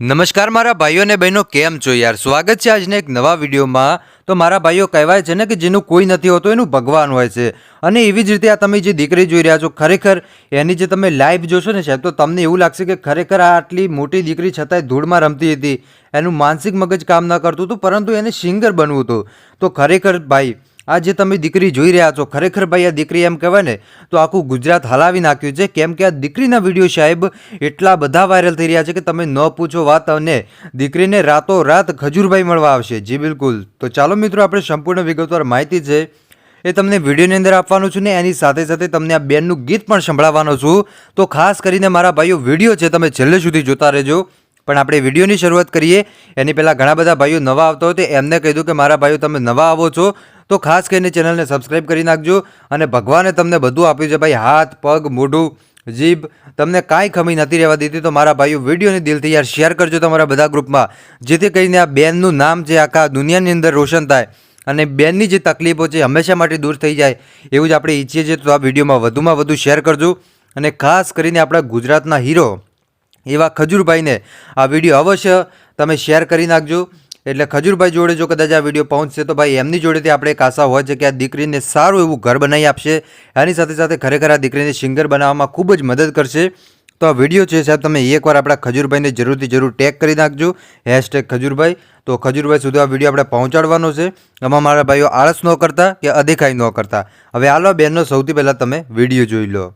નમસ્કાર મારા ભાઈઓ અને બહેનો, કેમ છો યાર? સ્વાગત છે આજને એક નવા વિડીયોમાં. તો મારા ભાઈઓ કહેવાય છે ને કે જેનું કોઈ નથી હોતું, એનું ભગવાન હોય છે. અને એવી જ રીતે આ તમે જે દીકરી જોઈ રહ્યા છો, ખરેખર એની જે તમે લાઈવ જોશો ને સાહેબ, તો તમને એવું લાગશે કે ખરેખર આ આટલી મોટી દીકરી છતાંય ધૂળમાં રમતી હતી. એનું માનસિક મગજ કામ ન કરતું હતું, પરંતુ એને સિંગર બનવું હતું. તો ખરેખર ભાઈ આ જે તમે દીકરી જોઈ રહ્યા છો. ખરેખર ભાઈ, આ દીકરી એમ કહેવાય ને, તો આખું ગુજરાત હલાવી નાખ્યું છે. કેમ કે આ દીકરીના વીડિયો સાહેબ એટલા બધા વાયરલ થઈ રહ્યા છે કે તમે ન પૂછો વાત અને દીકરીને રાતો રાત ખજૂરભાઈ મળવા આવશે. જી બિલકુલ. તો ચાલો મિત્રો, આપણે સંપૂર્ણ વિગતવાર માહિતી છે એ તમને વિડીયોની અંદર આપવાનું છું ને એની સાથે સાથે તમને આ બેનનું ગીત પણ સંભળાવવાનો છું. તો ખાસ કરીને મારા ભાઈઓ, વીડિયો છે, તમે છેલ્લે સુધી જોતા રહેજો. પણ આપણે વિડીયોની શરૂઆત કરીએ. એની પહેલાં ઘણા બધા ભાઈઓ નવા આવતા હોય તો એમને કહી કે મારા ભાઈઓ તમે નવા આવો છો, તો ખાસ કરીને ચેનલને સબસ્ક્રાઈબ કરી નાખજો અને ભગવાને તમને બધું આપ્યું છે. ભાઈ, હાથ, પગ, મોઢું, જીભ, તમને કાંઈ ખમી નથી રહેવા દીધી તો મારા ભાઈઓ વિડીયોને દિલથી યાર શેર કરજો તમારા બધા ગ્રુપમાં. જેથી કરીને આ બેનનું નામ છે આખા દુનિયાની અંદર રોશન થાય અને બેનની જે તકલીફો છે હંમેશા માટે દૂર થઈ જાય. એવું જ આપણે ઈચ્છીએ છીએ, તો આ વિડીયોમાં વધુમાં વધુ શેર કરજો અને ખાસ કરીને આપણા ગુજરાતના હીરો એવા ખજૂરભાઈને આ વીડિયો અવશ્ય તમે શેર કરી નાખજો. એટલે ખજૂરભાઈ જોડે જો કદાચ આ વીડિયો પહોંચશે તો ભાઈ એમની જોડેથી આપણે એક આશા હોય છે કે આ દીકરીને સારું એવું ઘર બનાવી આપશે. એની સાથે સાથે ખરેખર આ દીકરીને સિંગર બનાવવામાં ખૂબ જ મદદ કરશે. તો આ વીડિયો છે સાહેબ, તમે એકવાર આપણા ખજૂરભાઈને જરૂરથી જરૂર ટેગ કરી નાખજો. હેશટેગ ખજૂરભાઈ. તો ખજૂરભાઈ સુધી આ વીડિયો આપણે પહોંચાડવાનો છે. એમાં મારા ભાઈઓ આળસ ન કરતા કે અદેખાઈ ન કરતા. હવે આલો બેનનો સૌથી પહેલાં તમે વીડિયો જોઈ લો.